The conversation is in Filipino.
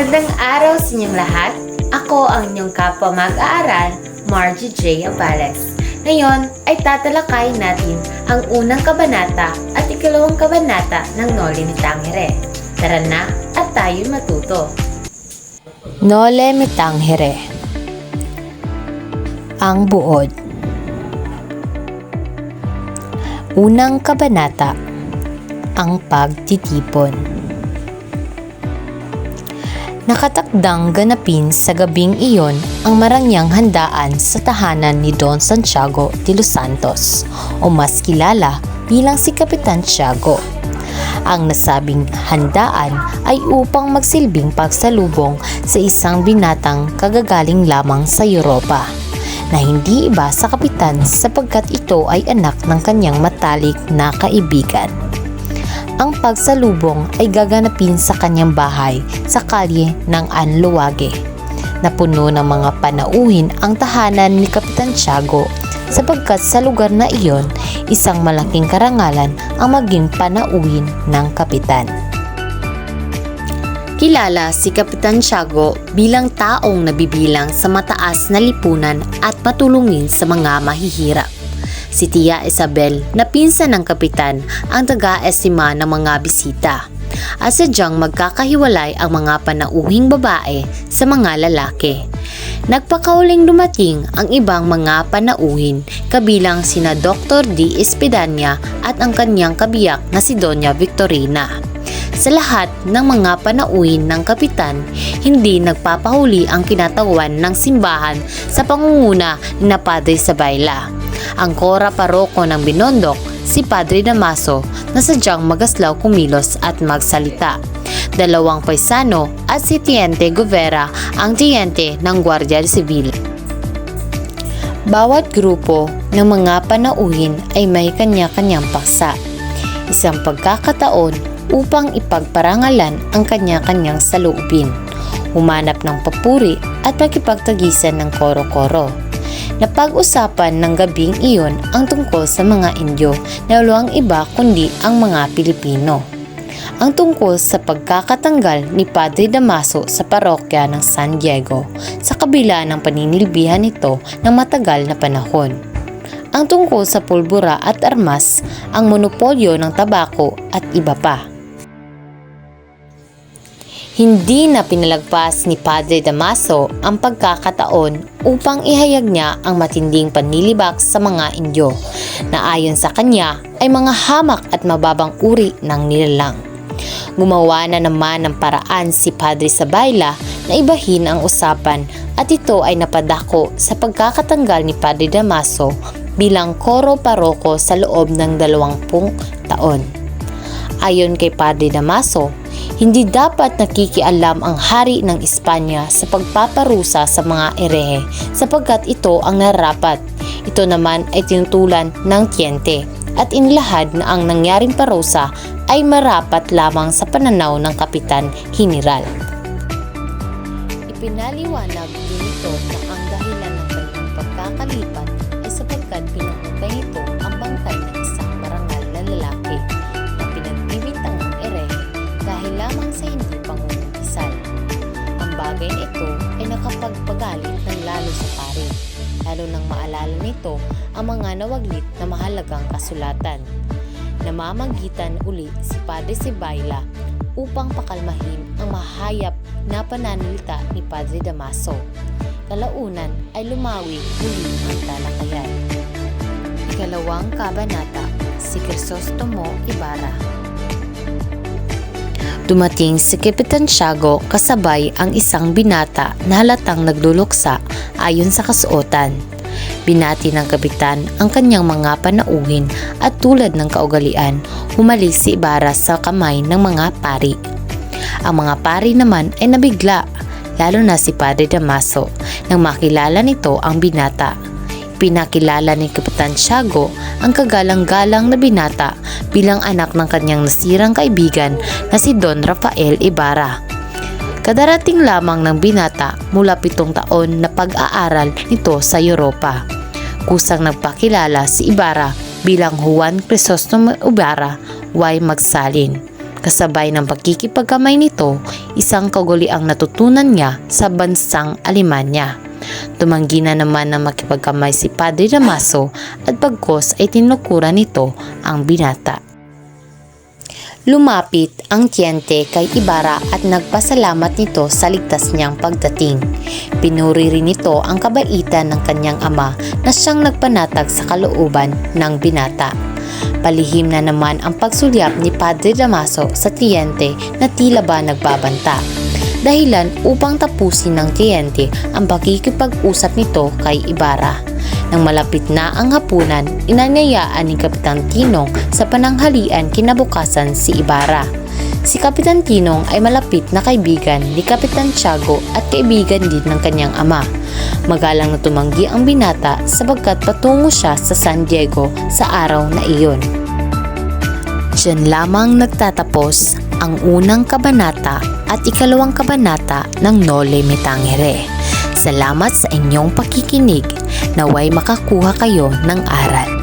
Magandang araw sa inyong lahat. Ako ang inyong kapwa mag-aaral, Margie J. Abales. Ngayon ay tatalakayin natin ang unang kabanata at ikalawang kabanata ng Noli ni Tangere. Tara na at tayo matuto. Nole mi Tangere Ang buod Unang kabanata Ang pagtitipon Nakatakdang ganapin sa gabing iyon ang marangyang handaan sa tahanan ni Don Santiago de los Santos o mas kilala bilang si Kapitan Tiago. Ang nasabing handaan ay upang magsilbing pagsalubong sa isang binatang kagagaling lamang sa Europa na hindi iba sa kapitan sapagkat ito ay anak ng kanyang matalik na kaibigan ang pagsalubong ay gaganapin sa kanyang bahay sa kalye ng Anluwage. Napuno ng mga panauhin ang tahanan ni Kapitan Tiago sapagkat sa lugar na iyon, isang malaking karangalan ang maging panauhin ng kapitan. Kilala si Kapitan Tiago bilang taong nabibilang sa mataas na lipunan at matulungin sa mga mahihirap si Tia Isabel na pinsan ng kapitan ang taga-estima ng mga bisita. At sadyang magkakahiwalay ang mga panauhing babae sa mga lalaki. Nagpakauling dumating ang ibang mga panauhin kabilang sina Dr. D. Espidanya at ang kanyang kabiyak na si Doña Victorina. Sa lahat ng mga panauhin ng kapitan, hindi nagpapahuli ang kinatawan ng simbahan sa pangunguna ni na Padre Sabayla ang kora paroko ng Binondok, si Padre Damaso na sadyang magaslaw kumilos at magsalita. Dalawang paisano at si Tiente Govera ang tiente ng Guardia Civil. Bawat grupo ng mga panauhin ay may kanya-kanyang paksa. Isang pagkakataon upang ipagparangalan ang kanya-kanyang saloobin, humanap ng papuri at makipagtagisan ng koro-koro. Napag-usapan ng gabing iyon ang tungkol sa mga Indyo na walang iba kundi ang mga Pilipino. Ang tungkol sa pagkakatanggal ni Padre Damaso sa parokya ng San Diego sa kabila ng paninilbihan nito ng matagal na panahon. Ang tungkol sa pulbura at armas, ang monopolyo ng tabako at iba pa. Hindi na pinalagpas ni Padre Damaso ang pagkakataon upang ihayag niya ang matinding panlilibak sa mga Indyo na ayon sa kanya ay mga hamak at mababang uri ng nilalang. Gumawa na naman ng paraan si Padre Sabayla na ibahin ang usapan at ito ay napadako sa pagkakatanggal ni Padre Damaso bilang koro paroko sa loob ng dalawampung taon. Ayon kay Padre Damaso, hindi dapat nakikialam ang hari ng Espanya sa pagpaparusa sa mga erehe sapagkat ito ang narapat. Ito naman ay tinutulan ng tiyente at inilahad na ang nangyaring parusa ay marapat lamang sa pananaw ng Kapitan General. Ipinaliwanag din ito na ang dahilan ng kanyang pagkakalipat ay sapagkat lalo nang maalala nito ang mga nawaglit na mahalagang kasulatan. Namamagitan uli si Padre Sibayla upang pakalmahin ang mahayap na pananalita ni Padre Damaso. Kalaunan ay lumawi muli ang talakayan. Ikalawang kabanata, si Crisostomo Ibarra. Dumating si Kapitan Tiago kasabay ang isang binata na halatang nagluluksa ayon sa kasuotan. Binati ng kapitan ang kanyang mga panauhin at tulad ng kaugalian, humalis si Ibarra sa kamay ng mga pari. Ang mga pari naman ay nabigla, lalo na si Padre Damaso, nang makilala nito ang binata. Pinakilala ni Kapitan Tiago ang kagalang-galang na binata bilang anak ng kanyang nasirang kaibigan na si Don Rafael Ibarra. Kadarating lamang ng binata mula pitong taon na pag-aaral nito sa Europa. Kusang nagpakilala si Ibarra bilang Juan Crisostomo Ibarra Y. Magsalin. Kasabay ng pagkikipagkamay nito, isang kaguli ang natutunan niya sa bansang Alemanya. Tumanggi na naman na makipagkamay si Padre Damaso at pagkos ay tinukuran nito ang binata. Lumapit ang tiyente kay Ibarra at nagpasalamat nito sa ligtas niyang pagdating. Pinuri rin nito ang kabaitan ng kanyang ama na siyang nagpanatag sa kalooban ng binata. Palihim na naman ang pagsulyap ni Padre Damaso sa tiyente na tila ba nagbabanta. Dahilan upang tapusin ng tiyente ang pakikipag-usap nito kay Ibarra. Nang malapit na ang hapunan, inanyayaan ni Kapitan Tinong sa pananghalian kinabukasan si Ibarra. Si Kapitan Tinong ay malapit na kaibigan ni Kapitan Tiago at kaibigan din ng kanyang ama. Magalang na tumanggi ang binata sabagkat patungo siya sa San Diego sa araw na iyon. Diyan lamang nagtatapos ang unang kabanata at ikalawang kabanata ng Nole Me Tangere. Salamat sa inyong pakikinig. Naway makakuha kayo ng aral.